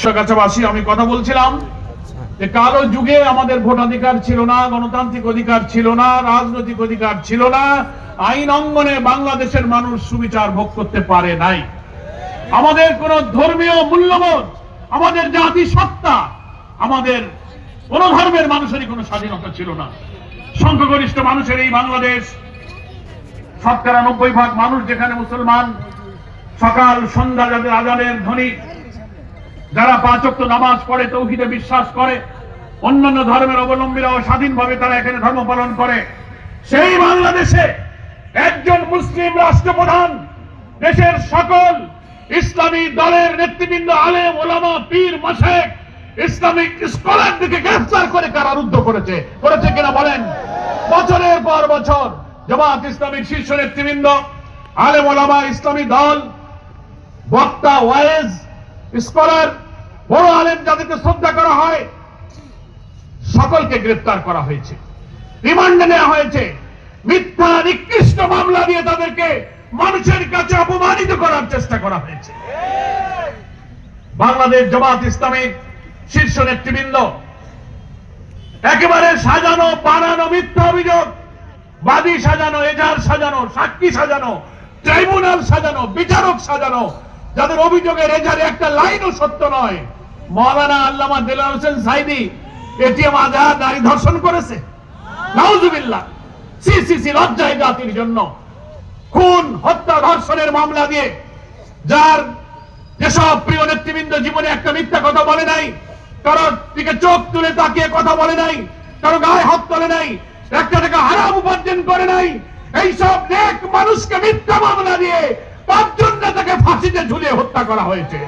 কাছাবাসী আমি কথা বলছিলাম যে কালো যুগে আমাদের ভোটাধিকার ছিল না, গণতান্ত্রিক অধিকার ছিল না, রাজনৈতিক অধিকার ছিল না, আইন অঙ্গনে বাংলাদেশের মানুষ সুবিচার ভোগ করতে পারে নাই। আমাদের কোন ধর্মীয় মূল্যবোধ, আমাদের জাতি সত্তা আমাদের কোন ধর্মের মানুষেরই কোনো স্বাধীনতা ছিল না। সংখ্যাগরিষ্ঠ মানুষের এই বাংলাদেশ ভাগ মানুষ যেখানে মুসলমান, সকাল সন্ধ্যা যাদের আজানের যারা পাঁচ ওয়াক্ত নামাজ পড়ে, তৌহিদে বিশ্বাস করে, অন্যান্য ধর্মের অবলম্বীরাও স্বাধীনভাবে তারা এখানে ধর্ম পালন করে। সেই বাংলাদেশে একজন মুসলিম রাষ্ট্রপ্রধান, দেশের সকল ইসলামী দলের নেতৃবৃন্দ, আলেম, ওলামা, পীর মাসেক ইসলামিক স্কলার দিকে গ্রেফতার করে কারারুদ্ধ করেছে। করেছে কিনা বলেন? বছরের পর বছর জামাত ইসলামিক শীর্ষ নেতৃবৃন্দ, আলেম, ওলামা, ইসলামী দল, বক্তা, ওয়াইজ, স্কলার বড় আলেম যাদেরকে শ্রদ্ধা করা হয়, সকলকে গ্রেফতার করা হয়েছে। রিমান্ডে নেওয়া হয়েছে। মিথ্যা নিকৃষ্ট মামলা দিয়ে তাদেরকে মানুষের কাছে অপমানিত করার চেষ্টা করা হয়েছে। বাংলাদেশ জমাত ইসলামের শীর্ষ নেতৃবৃন্দ, একেবারে সাজানো, বানানো মিথ্যা অভিযোগ, বাদী সাজানো এজার সাজানো, সাক্ষী সাজানো, ট্রাইব্যুনাল সাজানো, বিচারক সাজানো, যাদের অভিযোগের এজারে একটা লাইনও সত্য নয়। মৌলানা আল্লামা দেলার হোসেন সাইদি এটিএম আজাদ নারী ধর্ষণ করেছে। লজ্জায় জাতির জন্য খুন, হত্যা, ধর্ষণের মামলা দিয়ে যার যেসব প্রিয় নেতৃবৃন্দ জীবনে একটা মিথ্যা কথা বলে নাই কারোর দিকে চোখ তুলে তাকিয়ে কথা বলে নাই, কারও গায়ে হাত তোলে নাই, একটা টাকা হারাম উপার্জন করে নাই, এইসব নেক মানুষকে মিথ্যা মামলা দিয়ে পাঁচজন নেতাকে ফাঁসিতে ঝুলিয়ে হত্যা করা হয়েছে।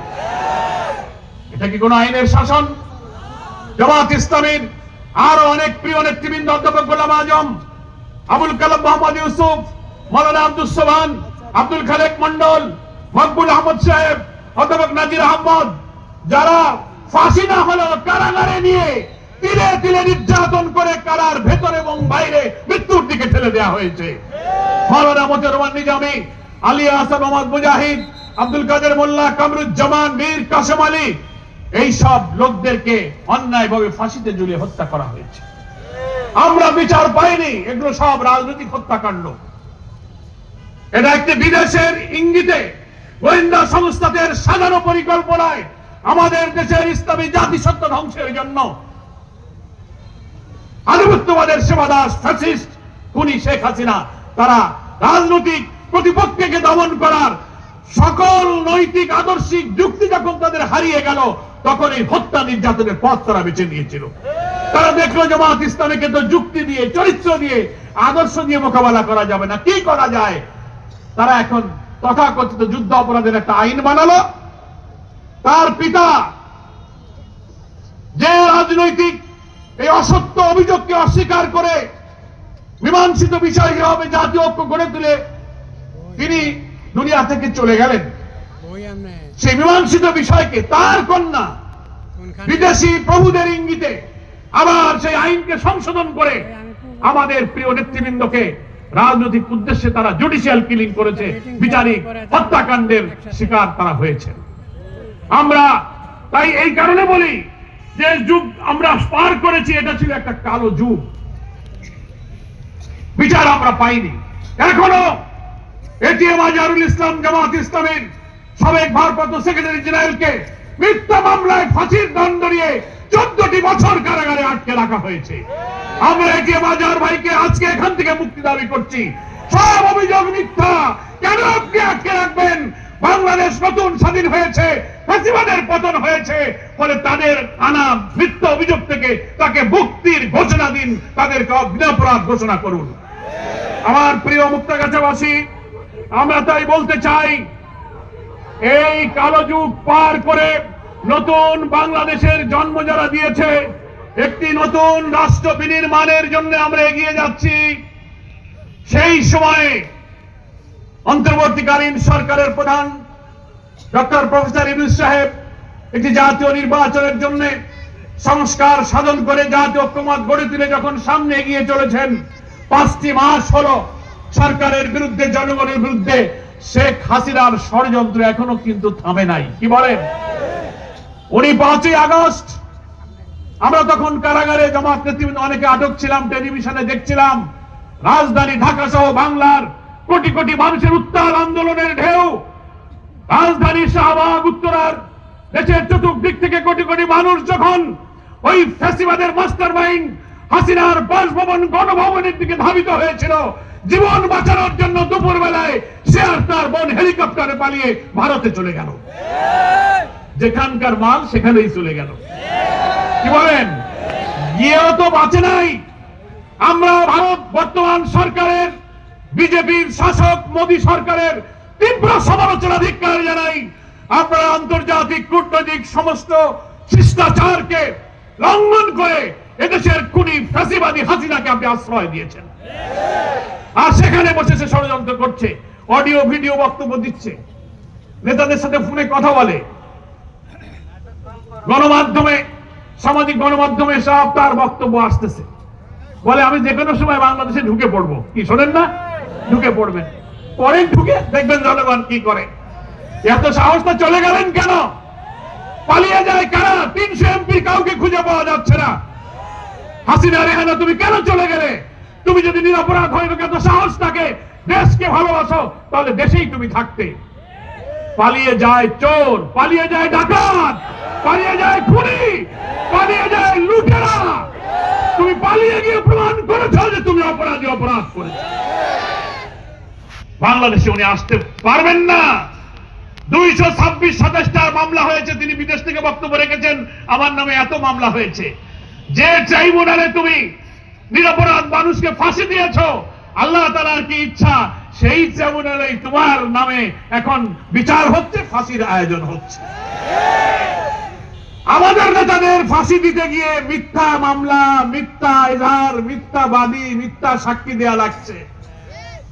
এটা কি কোন আইনের শাসন? জামাত ইসলামীর আরও অনেক প্রিয় নেতৃবৃন্দ অধ্যাপক গোলাম আজম, আবুল কালাম মোহাম্মদ ইউসুফ, মৌলানা আব্দুল সোহান, আব্দুল খালেক মন্ডল মকবুল আহমদ সাহেব, অধ্যাপক নাজির আহমদ, যারা ফাঁসি না হলেও কারাগারে নিয়ে তিলে তিলে নির্যাতন করে কারার ভেতর এবং বাইরে মৃত্যুর দিকে ঠেলে দেওয়া হয়েছে। মৌলানা মতিউর রহমান নিজামী আলিয়া হাসান, মোহাম্মদ মুজাহিদ, আব্দুল কাদের মোল্লা, কামরুজ্জামান, মীর কাসেম আলী এই সব লোকদেরকে অন্যায়ভাবে ফাঁসিতে ঝুলিয়ে হত্যা করা হয়েছে। আমরা বিচার পাইনি, এগুলো সব রাজনৈতিক হত্যাকাণ্ড। এটা একটি বিদেশের ইঙ্গিতে গোয়েন্দা সংস্থাদের সাজানো পরিকল্পনায় আমাদের দেশের ইসলামী জাতিসত্তা ধ্বংসের জন্য আধিপত্যবাদের সেবাদাস ফ্যাসিস্ট খুনি শেখ হাসিনা, তারা রাজনৈতিক প্রতিপক্ষকে দমন করার সকল নৈতিক, আদর্শিক যুক্তি যখন তাদের হারিয়ে গেল তখন এই হত্যা নির্যাতনের পথ তারা বেছে নিয়েছিল। তারা দেখল জামাত ইসলামীকে তো যুক্তি দিয়ে, চরিত্র দিয়ে, আদর্শ দিয়ে মোকাবেলা করা যাবে না। কি করা যায়? তারা এখন তথাকথিত যুদ্ধ অপরাধের একটা আইন বানালো। তার পিতা যে রাজনৈতিক এই অসত্য অভিযোগকে অস্বীকার করে মীমাংসিত বিষয় হবে জাতীয় ঐক্য গড়ে তুলে তিনি দুনিয়া থেকে চলে গেলেন। সেই মীমাংসিত বিষয়কে তার কন্যা বিদেশি প্রভুদের ইঙ্গিতে আবার সেই আইনকে সংশোধন করে আমাদের প্রিয় নেতৃবৃন্দকে রাজনৈতিক উদ্দেশ্যে তারা জুডিশিয়াল কিলিং করেছে বিচারিক হত্যাকাণ্ডের শিকার তারা হয়েছে আমরা তাই এই কারণে বলি যে যুগ আমরা পার করেছি এটা ছিল একটা কালো যুগ। বিচার আমরা পাইনি। এখনও এটিএম আজহারুল ইসলাম জামাত ইসলামের সাবেক ভারপ্রাপ্ত সেক্রেটারি জেনারেলকে মিথ্যা মামলায় ফাঁসির দণ্ড দিয়ে চোদ্দটি বছর কারাগারে আটকে রাখা হয়েছে। আমরা এটিএম আজহার ভাইকে আজকে এখান থেকে মুক্তি দাবি করছি, সব অভিযোগ মিথ্যা। কেন আপনি আটকে রাখবেন? বাংলাদেশ নতুন স্বাধীন হয়েছে, ফাঁসিবাদের পতন হয়েছে, ফলে তাদের আনা মিথ্যা অভিযোগ থেকে তাকে মুক্তির ঘোষণা দিন, তাদেরকে অগ্নিঅপরাধ ঘোষণা করুন। আমার প্রিয় মুক্তাগাছাবাসী, আমরা তাই বলতে চাই এই কালো যুগ পার করে নতুন বাংলাদেশের জন্ম যারা দিয়েছে, একটি নতুন রাষ্ট্র বিনির্মাণের জন্য আমরা এগিয়ে যাচ্ছি। সেই সময়ে অন্তর্বর্তীকালীন সরকারের প্রধান ডক্টর প্রফেসর ইউনুস সাহেব একটি জাতীয় নির্বাচনের জন্য সংস্কার সাধন করে জাতীয় ঐক্যমত গড়ে তুলে যখন সামনে এগিয়ে চলেছেন, পাঁচটি মাস হল সরকারের বিরুদ্ধে, জনগণের বিরুদ্ধে শেখ হাসিনার ষড়যন্ত্র এখনও কিন্তু থামে নাই। কি বলেন? উনি পাঁচই আগস্ট, আমরা তখন কারাগারে জামাত নেতৃবৃন্দ অনেকে আটক ছিলাম, টেলিভিশনে দেখছিলাম। রাজধানী ঢাকা সহ বাংলার কোটি কোটি মানুষের উত্তাল আন্দোলনের ঢেউ। রাজধানী শাহবাগ উত্তরার দেশের চতুর্দিক থেকে কোটি কোটি মানুষ যখন ওই ফ্যাসিবাদের মাস্টার মাইন্ড হাসিনার বাসভবন, গণভবনের দিকে ধাবিত হয়েছিল জীবন বাঁচানোর জন্য দুপুর বেলায় সে আর তার বোন হেলিকপ্টারে পালিয়ে ভারতে চলে গেল। যেখানকার মাল সেখানেই চলে গেল। কি বলেন? গিয়েও তো বাঁচে নাই। আমরা ভারত বর্তমান সরকারের, বিজেপির শাসক মোদী সরকারের তীব্র সমালোচনা ধিক্কার জানাই আপনারা আন্তর্জাতিক কূটনৈতিক সমস্ত শিষ্টাচারকে লঙ্ঘন করে এদেশের খুনি ফ্যাসিবাদী হাসিনাকে আপনি আশ্রয় দিয়েছেন। আর সেখানে বসে সে ষড়যন্ত্র করছে, অডিও, ভিডিও বক্তব্য দিচ্ছে। নেতাদের সাথে ফোনে কথা বলে। গণমাধ্যমে, সামাজিক গণমাধ্যমে সব তার বক্তব্য আসতেছে। বলে, আমি যে কোনো সময় বাংলাদেশে ঢুকে পড়ব। কি, শোনেন না? ঢুকে পড়বেন। পরে ঢুকে দেখবেন জনগণ কি করে। এত সাহসটা চলে গেলেন কেন? পালিয়ে যায় কারা? তিনশো এমপি কাউকে খুঁজে পাওয়া যাচ্ছে না। হাসিনা রেহানা তুমি কেন চলে গেলে? তুমি যদি নিরাপরাধ হয়ে এত সাহস থাকে। দেশকে ভালোবাসো, তাহলে দেশেই তুমি থাকতে। পালিয়ে যায় চোর, পালিয়ে যায় ডাকাত, পালিয়ে যায় খুনি, পালিয়ে যায় লুটেরা। তুমি পালিয়ে গিয়ে প্রমাণ করেছ যে তুমি অপরাধী, অপরাধ করেছ। বাংলাদেশে উনি আসতে পারবেন না। দুইশো ছাব্বিশ সাতাশটার মামলা হয়েছে, তিনি বিদেশ থেকে বক্তব্য রেখেছেন। আমার নামে এত মামলা হয়েছে। যে ট্রাইব্যুনালে তুমি নিরপরাধ মানুষকে ফাঁসি দিয়েছ, আল্লাহ তালার কি ইচ্ছা, সেই ট্রাইব্যুনালেই তোমার নামে এখন বিচার হচ্ছে, ফাঁসির আয়োজন হচ্ছে। আমাদের নেতাদের ফাঁসি দিতে গিয়ে মিথ্যা মামলা, মিথ্যা মিথ্যা বাদী, মিথ্যা সাক্ষী দেয়া লাগছে।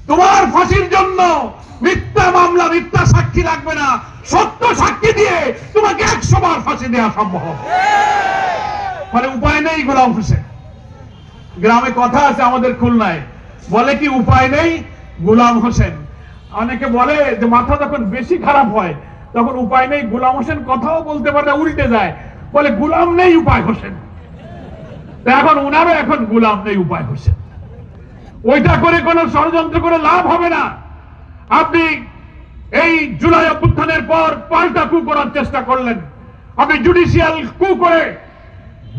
তোমার ফাঁসির জন্য মিথ্যা মামলা, মিথ্যা সাক্ষী লাগবে না। সত্য সাক্ষী দিয়ে তোমাকে একশো বার ফাঁসি দেওয়া সম্ভব মানে উপায় নেই গোলাম হোসেন। গ্রামে কথা আছে, আমাদের খুলনায়। বলে কি উপায় নেই? গোলাম হোসেন। অনেকে বলে যে মাথা যখন বেশি খারাপ হয়, তখন উপায় নেই। গোলাম হোসেন কথাও বলতে পারে উল্টে যায়। বলে গোলাম নেই উপায় হোসেন। এখন উনারও এখন গোলাম নেই উপায় হোসেন। ওইটা করে কোনো ষড়যন্ত্র করে লাভ হবে না। আপনি এই জুলাই অভ্যুত্থানের পর পাল্টা কু করার চেষ্টা করলেন। আপনি জুডিশিয়াল কু করে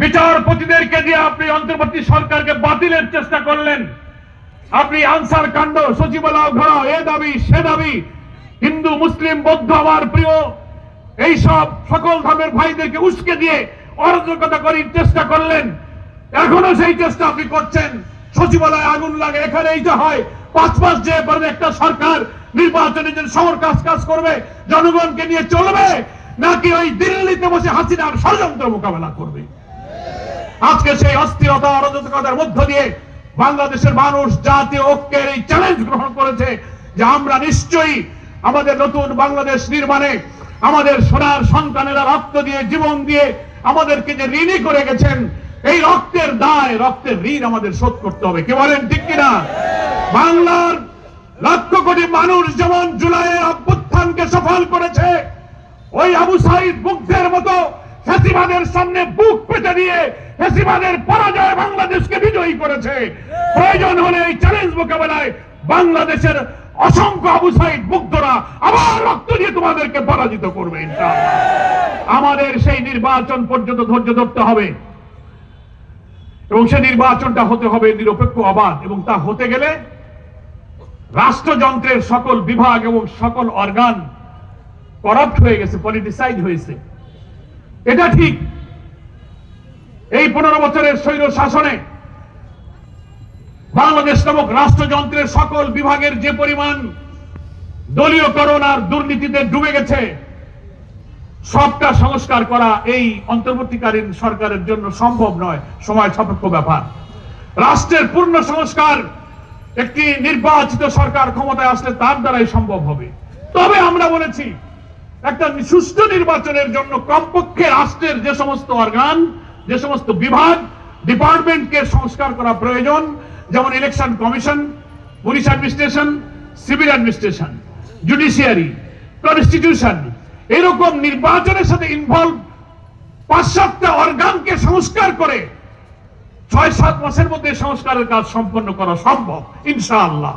বিচারপতিদেরকে দিয়ে আপনি অন্তর্বর্তী সরকারকে বাতিলের চেষ্টা করলেন। আপনি আনসার কাণ্ড, সচিবালয় ঘোরাও এ দাবি, সে দাবি, হিন্দু, মুসলিম, বৌদ্ধ, আমার প্রিয় এই সব সকল ধর্মের ভাইদেরকে উস্কে দিয়ে অরাজকতা করার চেষ্টা করলেন। এখনও সেই চেষ্টা আপনি করছেন। সচিবালয়ে আগুন লাগে এখানে এইটা হয়। পাঁচ মাস যে পরে একটা সরকার নির্বাচনের জন্য শহর কাজ কাজ করবে, জনগণকে নিয়ে চলবে, নাকি ওই দিল্লিতে বসে হাসিনার ষড়যন্ত্র মোকাবেলা করবে? আজকে সেই অস্থিরতা অরাজকতার মধ্য দিয়ে বাংলাদেশের মানুষ জাতীয় ঐক্যের এই চ্যালেঞ্জ গ্রহণ করেছে যে আমরা নিশ্চয়ই আমাদের নতুন বাংলাদেশ নির্মাণে আমাদের সোনার সন্তানেরা রক্ত দিয়ে, জীবন দিয়ে আমাদেরকে যে ঋণী করে গেছেন, এই রক্তের দায়, রক্তের ঋণ আমাদের শোধ করতে হবে। কি বলেন, ঠিক কিনা? বাংলার লক্ষ কোটি মানুষ যেমন জুলাইয়ের অভ্যুত্থানকে সফল করেছে, ওই আবু সাইদ বুকদের মতো সামনে বুক পেতে দিয়ে ফেসিবাদের পরাজয় বাংলাদেশকে বিজয়ী করেছে। প্রয়োজন হলে এই চ্যালেঞ্জ মোকাবেলায় বাংলাদেশের অসংখ্য আবু সাইদ মুগ্ধরা আবার রক্ত দিয়ে তোমাদেরকে পরাজিত করবে আমাদের সেই নির্বাচন পর্যন্ত ধৈর্য ধরতে হবে। এবং সেই নির্বাচনটা হতে হবে নিরপেক্ষ অবাধ এবং তা হতে গেলে রাষ্ট্রযন্ত্রের সকল বিভাগ এবং সকল অর্গান করাপ্ট হয়ে গেছে পলিটিসাইজ হয়েছে। এটা ঠিক এই পনেরো বছরের স্বৈর শাসনে বাংলাদেশ নামক রাষ্ট্রযন্ত্রের সকল বিভাগের যে পরিমাণ দলীয়করণ আর দুর্নীতিতে ডুবে গেছে, সবটা সংস্কার করা এই অন্তর্বর্তীকালীন সরকারের জন্য সম্ভব নয়। সময় সাপেক্ষ ব্যাপার। রাষ্ট্রের পূর্ণ সংস্কার একটি নির্বাচিত সরকার ক্ষমতায় আসলে তার দ্বারাই সম্ভব হবে। তবে আমরা বলেছি, একটা সুষ্ঠু নির্বাচনের জন্য কমপক্ষে রাষ্ট্রের যে সমস্ত অর্গান যে সমস্ত বিভাগ ডিপার্টমেন্টকে সংস্কার করা প্রয়োজন, যেমন election commission police administration civil administration judiciary constitution এরকম নির্বাচনের সাথে ইনভলভ পাশ্চাত্য অর্গানকে সংস্কার করে ছয় সাত মাসের মধ্যে সংস্কারের কাজ সম্পন্ন করা সম্ভব, ইনশাআল্লাহ।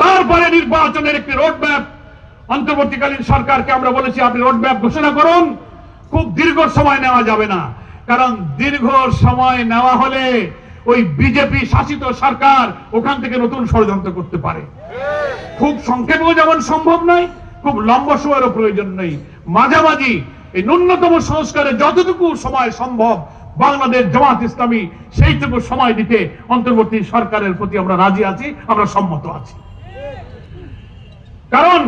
তারপরে নির্বাচনের একটি রোডম্যাপ অন্তর্বর্তীকালীন সরকারকে আমরা বলেছি, আপনি রোডম্যাপ ঘোষণা করুন, খুব দীর্ঘ সময় নেওয়া যাবে না। কারণ দীর্ঘ সময় নেওয়া হলে ওই বিজেপি শাসিত সরকার ওখান থেকে নতুন ষড়যন্ত্র করতে পারে। খুব সংক্ষেপেও যেমন সম্ভব নয়, খুব লম্বা সময়েরও প্রয়োজন নেই। মাঝামাঝি এই ন্যূনতম সংস্কারে যতটুকু সময় সম্ভব বাংলাদেশ জামাত ইসলামী সেইটুকু সময় দিতে অন্তর্বর্তী সরকারের প্রতি আমরা রাজি আছি, আমরা সম্মত আছি। কারণ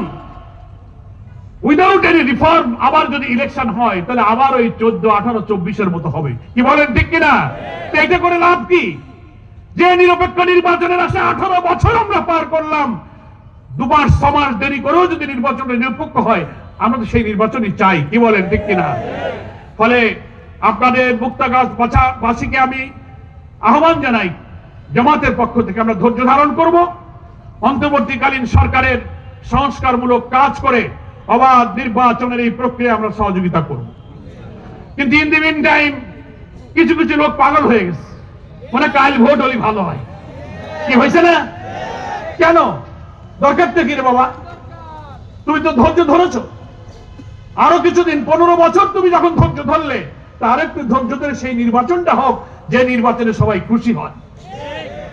উইদাউট এনি রিফর্ম আবার যদি ইলেকশন হয়, তাহলে আবার ওই চোদ্দ, আঠারো, চব্বিশের মতো হবে। কি বলেন ঠিক কিনা? এটা করে লাভ কি? যে নিরপেক্ষ নির্বাচনের আসে আঠারো বছর আমরা পার করলাম, দুবার সমাজ দেরি করেও যদি নির্বাচনে নিরপেক্ষ হয়, আমরা তো সেই নির্বাচনই চাই। কি বলেন ঠিক কিনা? ফলে আপনাদের মুক্তাগাছ বাসীকে আমি আহ্বান জানাই, জামাতের পক্ষ থেকে আমরা ধৈর্য ধারণ করব। অন্তর্বর্তীকালীন সরকারের সংস্কারমূলক কাজ করে অবাধ নির্বাচনের এই প্রক্রিয়া আমরা সহযোগিতা করব। কিন্তু ইন দি মিন টাইম কিছু কিছু লোক পাগল হয়ে গেছে। মানে কাল ভোট হলে ভালো হয়। কি হয়েছে না? কেন? দরকার তো কি রে বাবা? তুমি তো ধৈর্য ধরেছো। আরও কিছুদিন, পনেরো বছর তুমি যখন ধৈর্য ধরলে, তার একটু ধৈর্য ধরে সেই নির্বাচনটা হোক, যে নির্বাচনে সবাই খুশি হয়।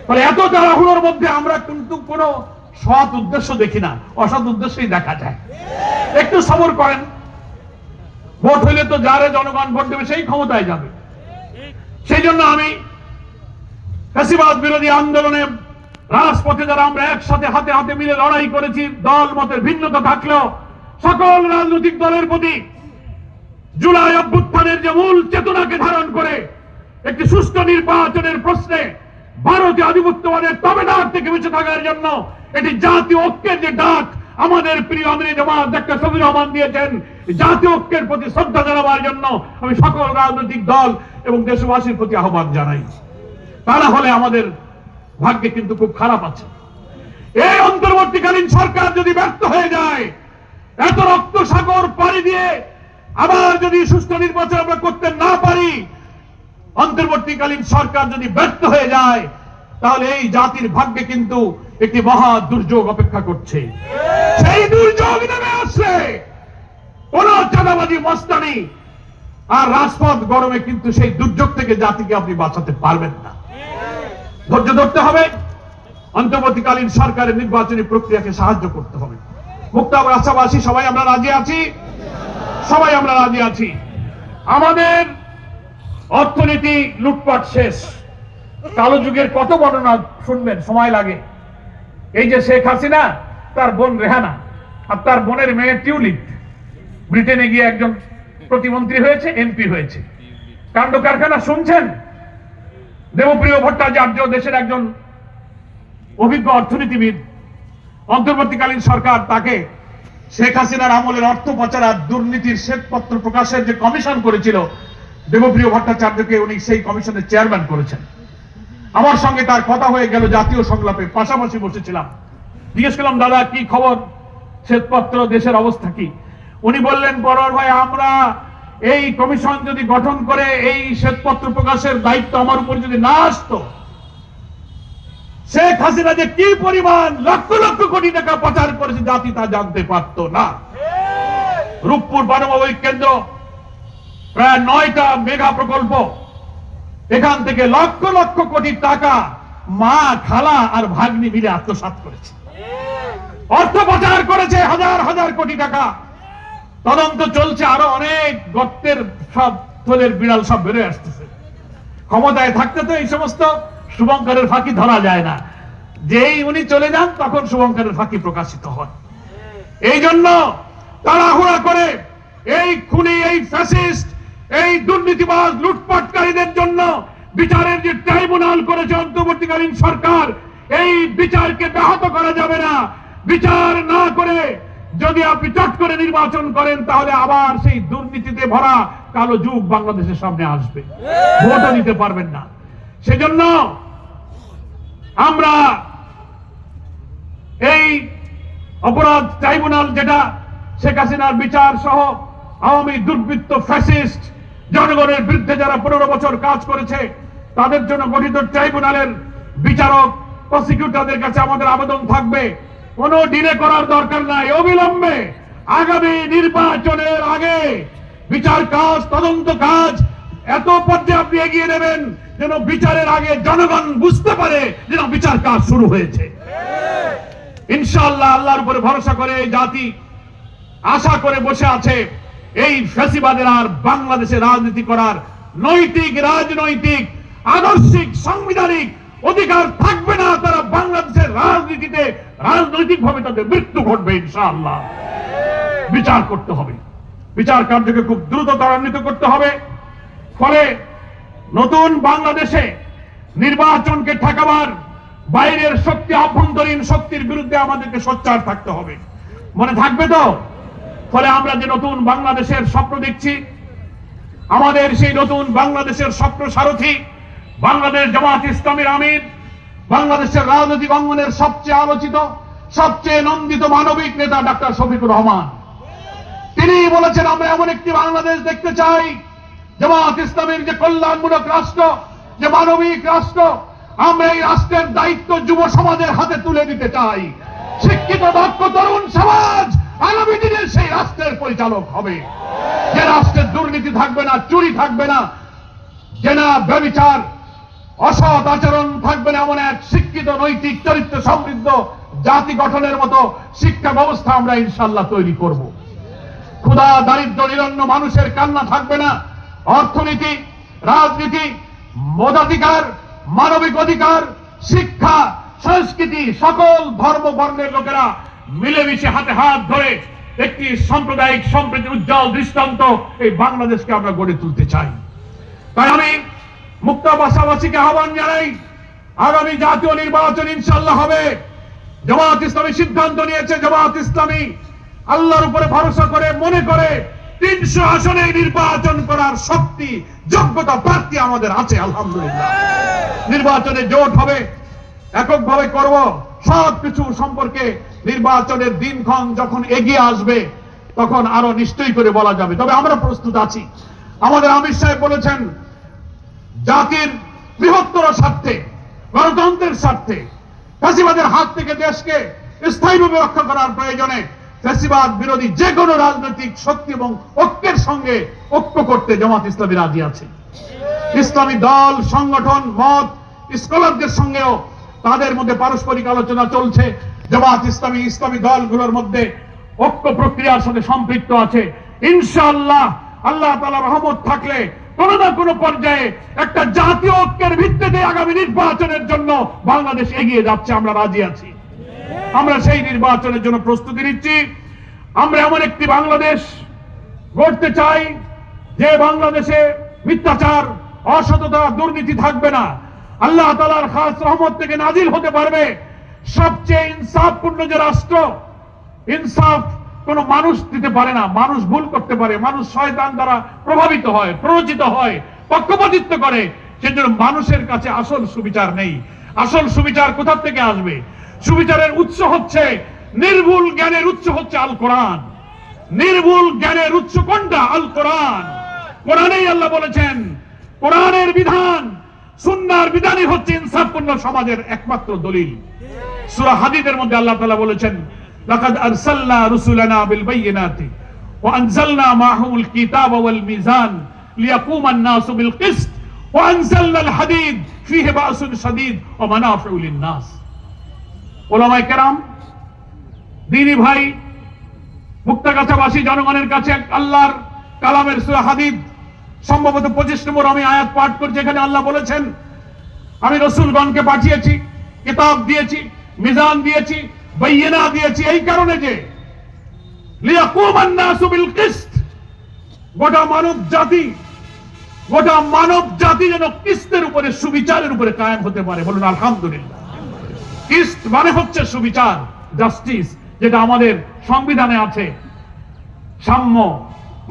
ফলে এত তাড়াহুড়োর মধ্যে আমরা কিন্তু কোনো সৎ উদ্দেশ্য দেখি না। অসৎ উদ্দেশ্যই দেখা যায়। একটু সবর করেন। ভোট হইলে তো যারে জনগণ ভোট দেবে, সেই ক্ষমতায় যাবে। সেই জন্য আমি ফ্যাসিবাদ বিরোধী আন্দোলনে রাজপথে যারা আমরা একসাথে হাতে হাতে মিলে লড়াই করেছি, দল মতের ভিন্নতা থাকলেও সকল রাজনৈতিক দলের প্রতি জুলাই অভ্যুত্থানের যে মূল চেতনাকে ধারণ করে একটি সুষ্ঠু নির্বাচনের প্রশ্নে ভারতীয় আধিপত্যবাদের তবে ডাক থেকে বেঁচে থাকার জন্য এটি জাতীয় ঐক্যের যে ডাক আমাদের প্রিয় আমির জামাত ডাক্তার শফির রহমান দিয়েছেন, জাতীয় ঐক্যের প্রতি শ্রদ্ধা জানাবার জন্য আমি সকল রাজনৈতিক দল এবং দেশবাসীর প্রতি আহ্বান জানাই। তা না হলে আমাদের ভাগ্যে কিন্তু খুব খারাপ আছে। এই অন্তর্বর্তীকালীন সরকার যদি ব্যর্থ হয়ে যায়, এত রক্ত সাগর পাড়ি দিয়ে আবার যদি সুস্থ নির্বাচন আমরা করতে না পারি, অন্তর্বর্তীকালীন সরকার যদি ব্যর্থ হয়ে যায় তাহলে এই জাতির ভাগ্যে কিন্তু একটি মহা দুর্যোগ অপেক্ষা করছে। সেই দুর্যোগ নেমে আসলে কোন চাঁদাবাজি, মস্তানি আর রাজপথ গরমে কিন্তু সেই দুর্যোগ থেকে জাতিকে আপনি বাঁচাতে পারবেন না। ধৈর্য ধরতে হবে। অন্তর্বর্তীকালীন সরকারের নির্বাচনী প্রক্রিয়াকে সাহায্য করতে হবে। মুক্ত আশাবাসী, সবাই আমরা রাজি আছি? সবাই আমরা রাজি আছি। আমাদের অর্থনীতি লুটপাট শেষ। কালো যুগের কত বর্ণনা শুনবেন, সময় লাগে। এই যে শেখ হাসিনা, তার বোন রেহানা আর তার বোনের মেয়ে টিউলিপ ব্রিটেনে গিয়ে একজন প্রতিমন্ত্রী হয়েছে, এমপি হয়েছে। কাণ্ড কারখানা শুনছেন? দেবপ্রিয় ভট্টাচার্য দেশের একজন অভিজ্ঞ অর্থনীতিবিদ। অন্তর্বর্তীকালীন সরকার তাকে শেখ হাসিনার আমলের অর্থ পাচার আর দুর্নীতির শ্বেতপত্র প্রকাশের যে কমিশন করেছিল, দেবপ্রিয় ভট্টাচার্যকে উনি সেই কমিশনের চেয়ারম্যান করেছেন। আমার সঙ্গে তার কথা হয়ে গেল, জাতীয় সংলাপে পাশাপাশি বসেছিলাম। জিজ্ঞেস করলাম, দাদা, কি খবর? শ্বেতপত্র, দেশের অবস্থা কি? উনি বললেন বড়র ভাই, আমরা এই কমিশন যদি গঠন করে, এই শ্বেতপত্র প্রকাশের দায়িত্ব আমার উপর যদি না আসতো, শেখ হাসিনা যে কি পরিমাণ লক্ষ লক্ষ কোটি টাকা পাচার করেছে, জাতি তা জানতে পারতো না। রূপপুর পারমাণবিক কেন্দ্র, প্রায় নয়টা মেগা প্রকল্প এখান থেকে লক্ষ লক্ষ কোটি টাকা মা, খালা আর ভাগ্নি মিলে আত্মসাৎ করেছে। অর্থ পাচার করেছে হাজার হাজার কোটি টাকা। তদন্ত চলছে, আরও অনেক গর্তের সব থলের বিড়াল সব বেরোয় আসতেছে। ক্ষমতায় থাকতে তো এই সমস্ত শুভঙ্করের ফাঁকি ধরা যায় না। যেই উনি চলে যান, তখন শুভঙ্করের ফাঁকি প্রকাশিত হয়। এই জন্য তাড়াহুড়া করে এই খুনি, এই ফ্যাসিস্ট এই দুর্নীতিবাজ লুটপাটকারীদের জন্য বিচারের যে ট্রাইব্যুনাল করেছে অন্তর্বর্তীকালীন সরকার, এই বিচারকে ব্যাহত করা যাবে না। বিচার না করে যদি আপনি চট করে নির্বাচন করেন, তাহলে আবার সেই দুর্নীতিতে ভরা কালো যুগ বাংলাদেশের সামনে আসবে। ভোটও দিতে পারবেন না। সেজন্য আমরা এই অপরাধ ট্রাইব্যুনাল যেটা, শেখ হাসিনার বিচার সহ আওয়ামী দুর্বৃত্ত ফ্যাসিস্ট জনগণের বিরুদ্ধে যারা পনেরো বছর কাজ করেছে, তাদের জন্য গঠিত ট্রাইব্যুনালের বিচারক প্রসিকিউটরদের কাছে আমাদের আবেদন থাকবে। কোনো ডিলে করার দরকার নাই। অবিলম্বে আগামী নির্বাচনের আগে বিচার কাজ, তদন্ত কাজ এত পর্যায়ে আপনি এগিয়ে নেবেন যেন বিচারের আগে জনগণ বুঝতে পারে যেন বিচার কাজ শুরু হয়েছে। ইনশাআল্লাহ আল্লাহর উপরে ভরসা করে জাতি আশা করে বসে আছে। এই ফ্যাসিবাদের আর বাংলাদেশে রাজনীতি করার নৈতিক, রাজনৈতিক, আদর্শিক, সাংবিধানিক অধিকার থাকবে না। তারা বাংলাদেশের রাজনীতিতে রাজনৈতিক ভাবে তাদের মৃত্যু ঘটবে ইনশাআল্লাহ। বিচার করতে হবে। বিচার কার্যকে খুব দ্রুত ত্বরান্বিত করতে হবে। ফলে নতুন বাংলাদেশে নির্বাচনকে ঠেকাবার বাইরের শক্তি, আভ্যন্তরীণ শক্তির বিরুদ্ধে আমাদেরকে সোচ্চার থাকতে হবে। মনে থাকবে তো? ফলে আমরা যে নতুন বাংলাদেশের স্বপ্ন দেখছি, আমাদের সেই নতুন বাংলাদেশের স্বপ্ন সারথী, বাংলাদেশ জামাত ইসলামের আমির, বাংলাদেশের রাজনৈতিক অঙ্গনের সবচেয়ে আলোচিত, সবচেয়ে নন্দিত মানবিক নেতা ডাক্তার শফিকুর রহমান। তিনি বলেছেন, আমরা এমন একটি বাংলাদেশ দেখতে চাই, জামাত ইসলামের যে কল্যাণমূলক রাষ্ট্র, যে মানবিক রাষ্ট্র, আমরা এই রাষ্ট্রের দায়িত্ব যুব সমাজের হাতে তুলে দিতে চাই। শিক্ষিত, দক্ষ, তরুণ সমাজ! আগামী দিনে সেই রাষ্ট্রের পরিচালক হবে। যে রাষ্ট্রের দুর্নীতি থাকবে না, চুরি থাকবে না জেনা ব্যবিচার, অসৎ আচরণ থাকবে না, এমন এক শিক্ষিত, নৈতিক, চরিত্র সমৃদ্ধ জাতি গঠনের মতো শিক্ষা ব্যবস্থা আমরা ইনশাল্লাহ তৈরি করব। ক্ষুধা, দারিদ্র, নিরন্ন মানুষের কান্না থাকবে না। অর্থনীতি, রাজনীতি, মতাধিকার, মানবিক অধিকার, শিক্ষা, সংস্কৃতি, সকল ধর্ম বর্ণের লোকেরা মিলেমিশে হাতে হাত ধরে একটি সাম্প্রদায়িক সম্প্রীতির উজ্জ্বল দৃষ্টান্ত এই বাংলাদেশকে আমরা গড়ে তুলতে চাই। তাই আমি মুক্তা বাসাবাসীকে আহ্বান জানাই, আগামী জাতীয় নির্বাচন ইনশাল্লাহ হবে। জামাত ইসলামী সিদ্ধান্ত নিয়েছে, জামাত ইসলামী আল্লাহর উপরে ভরসা করে, মনে করে তিনশো আসনে নির্বাচন করার শক্তি, যোগ্যতা প্রার্থী আমাদের আছে, আলহামদুলিল্লাহ। নির্বাচনে জোট হবে, এককভাবে করব। সব কিছু সম্পর্কে নির্বাচনের দিনক্ষণ যখন এগিয়ে আসবে, তখন আরও নিশ্চয়ই করে বলা যাবে। তবে আমরা প্রস্তুত আছি। আমাদের আমির সাহেব বলেছেন, জাতির বৃহত্তর স্বার্থে, গণতন্ত্রের স্বার্থে, ফ্যাসিবাদের হাত থেকে দেশকে স্থায়ীভাবে রক্ষা করার প্রয়োজনে ফ্যাসিবাদ বিরোধী যে কোনো রাজনৈতিক শক্তি এবং ঐক্যের সঙ্গে ঐক্য করতে জামাত ইসলামী রাজি আছে। ইসলামী দল, সংগঠন, মত, স্কলারদের সঙ্গেও তাদের মধ্যে পারস্পরিক আলোচনা চলছে। জামাত ইসলামী ইসলামী দলগুলোর মধ্যে ঐক্য প্রক্রিয়ার সাথে সম্পৃক্ত আছে। ইনশাআল্লাহ আল্লাহ তালা রহমত থাকলে কোন না কোনো পর্যায়ে একটা জাতীয় ঐক্যের ভিত্তিতে আগামী নির্বাচনের জন্য বাংলাদেশ এগিয়ে যাচ্ছে, আমরা রাজি আছি। আমরা সেই নির্বাচনের জন্য প্রস্তুতি নিচ্ছি। আমরা এমন একটি বাংলাদেশ গড়তে চাই, যে বাংলাদেশে মিথ্যাচার, অসততা, দুর্নীতি থাকবে না। আল্লাহ তালার খাস রহমত থেকে নাজিল হতে পারবে। সবচেয়ে ইনসাফপূর্ণ যে রাষ্ট্র, ইনসাফ কোন মানুষ দিতে পারে না, মানুষ ভুল করতে পারে, মানুষ শয়তান দ্বারা প্রভাবিত হয়, প্ররোচিত হয়, পক্ষপাতিত্ব করে। সেজন্য মানুষের কাছে আসল সুবিচার নেই। আসল সুবিচার কোথা থেকে আসবে? সুবিচারের উৎস হচ্ছে, নির্ভুল জ্ঞানের উৎস হচ্ছে আল কোরআন। নির্ভুল জ্ঞানের উৎস কোনটা? আল কোরআন। কোরআনেই আল্লাহ বলেছেন, কোরআনের বিধান সুন্নার বিধানই হচ্ছে ইনসাফপূর্ণ সমাজের একমাত্র দলিল। সূরা হাদিদের মধ্যে আল্লাহ তাআলা বলেছেন, লাকাদ রুসুলানা বিল বাইয়িনাতি মাহুল কিতাবা ওয়াল মিজান বিল কিসত আল হাদিদ বাসুন শাদীদ ওয়া মানাফিউ লিন-নাস। ওলামায়ে কেরাম ভাই, মুক্তাগাছাবাসী জনগণের কাছে আল্লাহর কালামের সূরা হাদিদ সম্ভবত পঁচিশ নম্বর আমি আয়াত পাঠ করছি এখানে আল্লাহ বলেছেন, আমি রসুলগণকে পাঠিয়েছি, কিতাব দিয়েছি, মিজান দিয়েছি বৈয়েনা দিয়েছি, এই কারণে যে গোটা মানব জাতি, গোটা মানব জাতি যেন কিস্তের উপরে, সুবিচারের উপরে কায়েম হতে পারে। বলুন, আলহামদুলিল্লাহ। কিস্ত মানে হচ্ছে সুবিচার, জাস্টিস, যেটা আমাদের সংবিধানে আছে। সাম্য,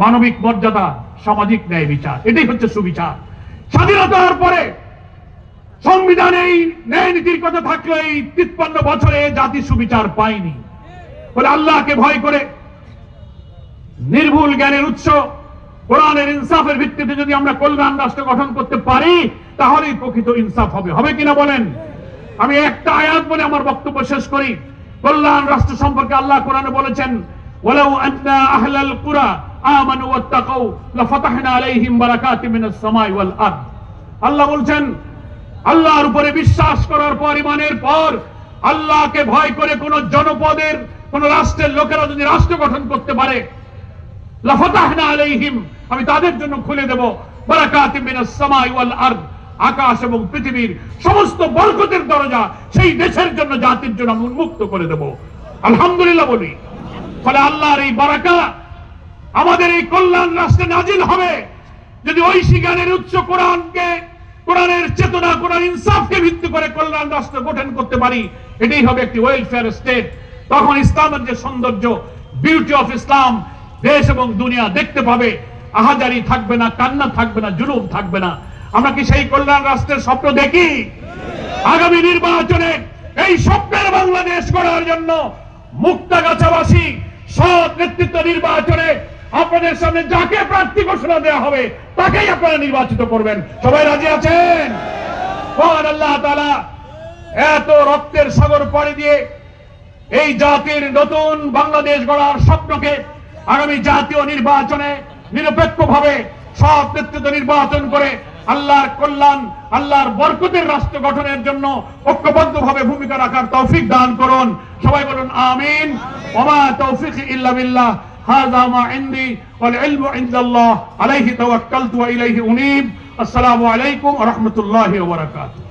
মানবিক মর্যাদা সামাজিক ন্যায় বিচার। এটাই হচ্ছে সুবিচার। স্বাধীনতার পরে সংবিধানে এই ন্যায় নীতির কথা থাকলে এই তিপ্পান্ন বছরে জাতি সুবিচার পায়নি। বলে আল্লাহকে ভয় করে নির্ভুল জ্ঞানের উৎস কোরআনের ইনসাফের ভিত্তিতে যদি আমরা কল্যাণ রাষ্ট্র গঠন করতে পারি, তাহলেই প্রকৃত ইনসাফ হবে। হবে কিনা বলেন? আমি একটা আয়াত বলে আমার বক্তব্য শেষ করি। কল্যাণ রাষ্ট্র সম্পর্কে আল্লাহ কোরআনে বলেছেন ওলাউ আহলাল কুরা আমানু ওয়াত্তাকাউ, লাফাতাহনা আলাইহিম মিনাস সামাই ওয়াল আরদ। আল্লাহ আল্লাহর উপরে বিশ্বাস করার পর আল্লাহকে ভয় করে কোন জনপদের, কোন রাষ্ট্রের লোকেরা যদি রাষ্ট্র গঠন করতে পারে, লাফাতাহনা আলাইহিম, আমি তাদের জন্য খুলে দেব বারাকাতিম মিনাস সামাই ওয়াল আরদ। আকাশ এবং পৃথিবীর সমস্ত বরকতের দরজা সেই দেশের জন্য, জাতির জন্য আমি উন্মুক্ত করে দেব। আলহামদুলিল্লাহ বলি। ফলে আল্লাহর এই বারাকা আমাদের এই কল্যাণ রাষ্ট্রে নাজিল হবে। যদি ঐশী জ্ঞানের উচ্চ কোরআনকে, কোরআনের চেতনা, কোরআন ইনসাফকে ভিত্তি করে কল্যাণ রাষ্ট্র গঠন করতে পারি, এটাই হবে একটি ওয়েলফেয়ার স্টেট তখন ইসলামের যে সৌন্দর্য বিউটি অফ ইসলাম দেশ এবং দুনিয়া দেখতে পাবে। আহাজারি থাকবে না, কান্না থাকবে না, জুলুম থাকবে না। আমরা কি সেই কল্যাণ রাষ্ট্রের স্বপ্ন দেখি? আগামী নির্বাচনে এই স্বপ্নের বাংলাদেশ করার জন্য মুক্তাগাছাবাসী সৎ নেতৃত্ব নির্বাচনে আপনাদের সামনে যাকে প্রার্থী ঘোষণা দেওয়া হবে, তাকেই আপনারা নির্বাচিত করবেন। সবাই রাজি আছেন? আল্লাহ এত রক্তের সাগর পাড়ি দিয়ে এই জাতির নতুন বাংলাদেশ গড়ার স্বপ্নকে আগামী জাতীয় নির্বাচনে নিরপেক্ষভাবে সব নেতৃত্ব নির্বাচন করে আল্লাহর কল্যাণ, আল্লাহর বরকতের রাষ্ট্র গঠনের জন্য ঐক্যবদ্ধভাবে ভূমিকা রাখার তৌফিক দান করুন। সবাই বলুন, আমিন। ওমা তৌফিক ইল্লা هذا ما عندي والعلم عند الله. عليه توكلت وإليه أنيب. السلام عليكم ورحمة الله وبركاته.